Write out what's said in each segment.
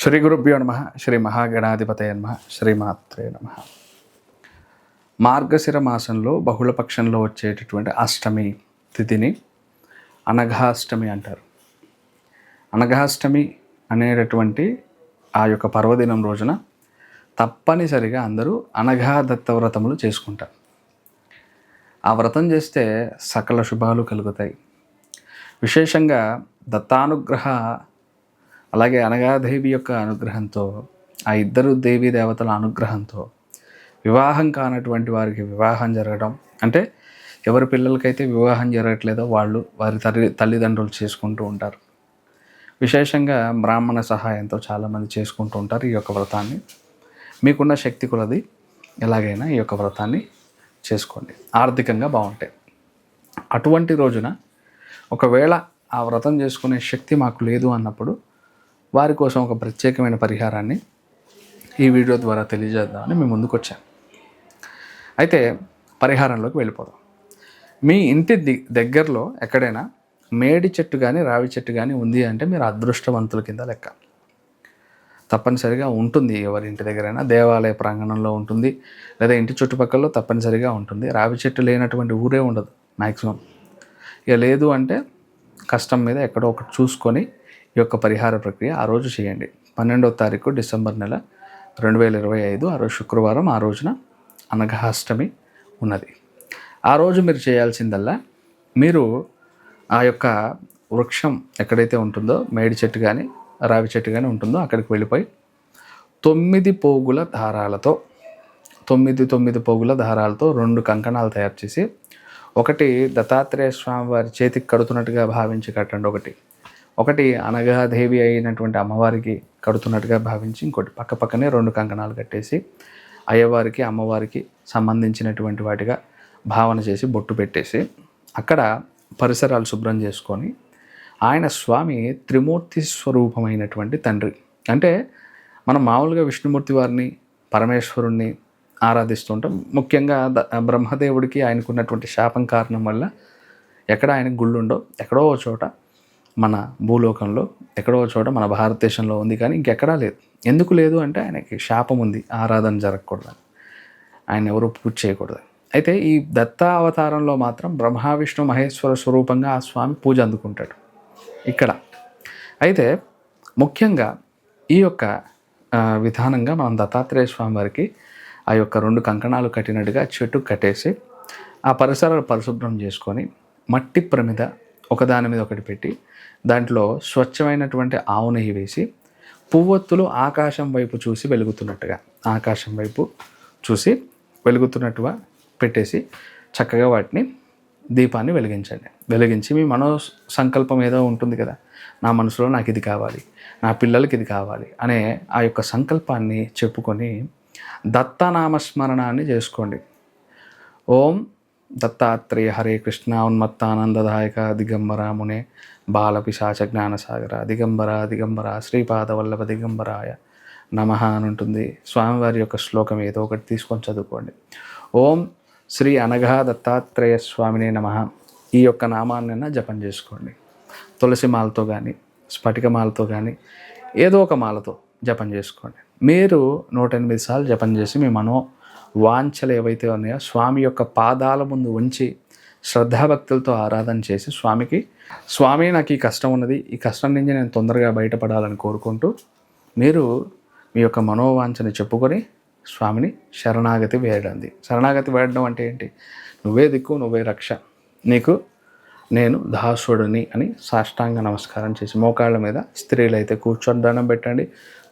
శ్రీ గురుభ్యో నమ శ్రీ మహాగణాధిపతయ నమ శ్రీమాత్రే నమ. మార్గశిర మాసంలో బహుళపక్షంలో వచ్చేటటువంటి అష్టమి తిథిని అనఘాష్టమి అంటారు. అనఘాష్టమి అనేటటువంటి ఆ యొక్క పర్వదినం రోజున తప్పనిసరిగా అందరూ అనఘా దత్త వ్రతములు చేసుకుంటారు. ఆ వ్రతం చేస్తే సకల శుభాలు కలుగుతాయి. విశేషంగా దత్తానుగ్రహ అలాగే అనగాదేవి యొక్క అనుగ్రహంతో ఆ ఇద్దరు దేవీ దేవతల అనుగ్రహంతో వివాహం కానటువంటి వారికి వివాహం జరగడం. అంటే ఎవరి పిల్లలకైతే వివాహం జరగట్లేదో వాళ్ళు వారి తల్లి తల్లిదండ్రులు చేసుకుంటూ ఉంటారు. విశేషంగా బ్రాహ్మణ సహాయంతో చాలామంది చేసుకుంటూ ఉంటారు ఈ యొక్క వ్రతాన్ని. మీకున్న శక్తి కొలది ఎలాగైనా ఈ యొక్క వ్రతాన్ని చేసుకోండి. ఆర్థికంగా బాగుంటాయి అటువంటి రోజున ఒకవేళ ఆ వ్రతం చేసుకునే శక్తి మాకు లేదు అన్నప్పుడు వారి కోసం ఒక ప్రత్యేకమైన పరిహారాన్ని ఈ వీడియో ద్వారా తెలియజేద్దామని మేము ముందుకు అయితే పరిహారంలోకి వెళ్ళిపోదాం. మీ ఇంటి ది దగ్గరలో ఎక్కడైనా మేడి చెట్టు కానీ రావి చెట్టు కానీ ఉంది అంటే మీరు అదృష్టవంతుల కింద లెక్క. తప్పనిసరిగా ఉంటుంది. ఎవరి ఇంటి దగ్గరైనా దేవాలయ ప్రాంగణంలో ఉంటుంది. లేదా ఇంటి చుట్టుపక్కల తప్పనిసరిగా ఉంటుంది. రావి చెట్టు లేనటువంటి ఊరే ఉండదు మ్యాక్సిమం ఇక లేదు అంటే కష్టం మీద ఎక్కడో ఒకటి చూసుకొని యొక్క పరిహార ప్రక్రియ ఆ రోజు చేయండి. పన్నెండవ తారీఖు డిసెంబర్ నెల రెండు వేల ఇరవై ఐదు ఆ రోజు శుక్రవారం ఆ రోజున అనఘాష్టమి ఉన్నది. ఆ రోజు మీరు చేయాల్సిందల్లా మీరు ఆ యొక్క వృక్షం ఎక్కడైతే ఉంటుందో మేడి చెట్టు కానీ రావి చెట్టు కానీ ఉంటుందో అక్కడికి వెళ్ళిపోయి తొమ్మిది పోగుల దారాలతో తొమ్మిది తొమ్మిది పోగుల దారాలతో రెండు కంకణాలు తయారు చేసి ఒకటి దత్తాత్రేయ స్వామి వారి చేతికి కడుతున్నట్టుగా భావించి కట్టండి ఒకటి. ఒకటి అనగాదేవి అయినటువంటి అమ్మవారికి కడుతున్నట్టుగా భావించి ఇంకోటి పక్క పక్కనే రెండు కంకణాలు కట్టేసి అయ్యవారికి అమ్మవారికి సంబంధించినటువంటి వాటిగా భావన చేసి బొట్టు పెట్టేసి అక్కడ పరిసరాలు శుభ్రం చేసుకొని ఆయన స్వామి త్రిమూర్తి స్వరూపమైనటువంటి తండ్రి. అంటే మనం మామూలుగా విష్ణుమూర్తి వారిని పరమేశ్వరుణ్ణి ఆరాధిస్తుంటాం ముఖ్యంగా బ్రహ్మదేవుడికి ఆయనకున్నటువంటి శాపం కారణం వల్ల ఎక్కడ ఆయన గుళ్ళుండో ఎక్కడో ఓ చోట మన భూలోకంలో ఎక్కడో చోట మన భారతదేశంలో ఉంది కానీ ఇంకెక్కడా లేదు. ఎందుకు లేదు అంటే ఆయనకి శాపం ఉంది. ఆరాధన జరగకూడదు ఆయన ఎవరు పూజ చేయకూడదు అయితే ఈ దత్త అవతారంలో మాత్రం బ్రహ్మ విష్ణు మహేశ్వర స్వరూపంగా ఆ స్వామి పూజ అందుకుంటాడు. ఇక్కడ. అయితే ముఖ్యంగా ఈ యొక్క విధానంగా మనం దత్తాత్రేయ స్వామి వారికి ఆ యొక్క రెండు కంకణాలు కట్టినట్టుగా చెట్టు కట్టేసి ఆ పరిసరాలు పరిశుభ్రం చేసుకొని మట్టి ప్రమిద ఒకదాని మీద ఒకటి పెట్టి దాంట్లో స్వచ్ఛమైనటువంటి ఆవు నెయ్యి వేసి పువ్వొత్తులు ఆకాశం వైపు చూసి వెలుగుతున్నట్టుగా ఆకాశం వైపు చూసి వెలుగుతున్నట్టుగా పెట్టేసి చక్కగా వాటిని దీపాన్ని వెలిగించండి. వెలిగించి మీ మనో సంకల్పం ఏదో ఉంటుంది కదా నా మనసులో నాకు ఇది కావాలి నా పిల్లలకి ఇది కావాలి అనే ఆ యొక్క సంకల్పాన్ని చెప్పుకొని దత్తనామస్మరణాన్ని చేసుకోండి. ఓం దత్తాత్రేయ హరే కృష్ణ ఉన్మత్తానందదాయక దిగంబర మునే బాలపిశాచ జ్ఞానసాగర దిగంబర దిగంబర శ్రీపాదవల్లభ దిగంబరాయ నమ అని ఉంటుంది. స్వామివారి యొక్క శ్లోకం ఏదో ఒకటి తీసుకొని చదువుకోండి. ఓం శ్రీ అనఘా దత్తాత్రేయ స్వామినే నమ. ఈ యొక్క నామాన్నైనా జపం చేసుకోండి. తులసి మాలతో కానీ స్ఫటిక మాలతో కానీ ఏదో ఒక మాలతో జపం చేసుకోండి. మీరు నూట ఎనిమిది సార్లు జపం చేసి మీ మనో వాంఛలు ఏవైతే ఉన్నాయో స్వామి యొక్క పాదాల ముందు ఉంచి శ్రద్ధాభక్తులతో ఆరాధన చేసి స్వామికి స్వామి నాకు ఈ కష్టం ఉన్నది. ఈ కష్టం నుంచి నేను తొందరగా బయటపడాలని కోరుకుంటూ మీరు మీ యొక్క మనోవాంఛని చెప్పుకొని స్వామిని శరణాగతి వేయడంది శరణాగతి వేయడం అంటే ఏంటి? నువ్వే దిక్కు నువ్వే రక్ష. నీకు నేను దాసుడిని అని సాష్టాంగ నమస్కారం చేసి మోకాళ్ళ మీద స్త్రీలైతే కూర్చొని దండం పెట్టండి.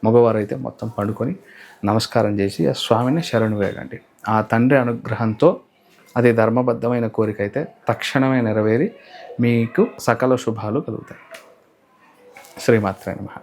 మగవారైతే మొత్తం పండుకొని నమస్కారం చేసి ఆ స్వామిని శరణు వేయండి ఆ తండ్రి అనుగ్రహంతో అది ధర్మబద్ధమైన కోరిక అయితే తక్షణమే నెరవేరి మీకు సకల శుభాలు కలుగుతాయి. శ్రీమాత్రే నమ.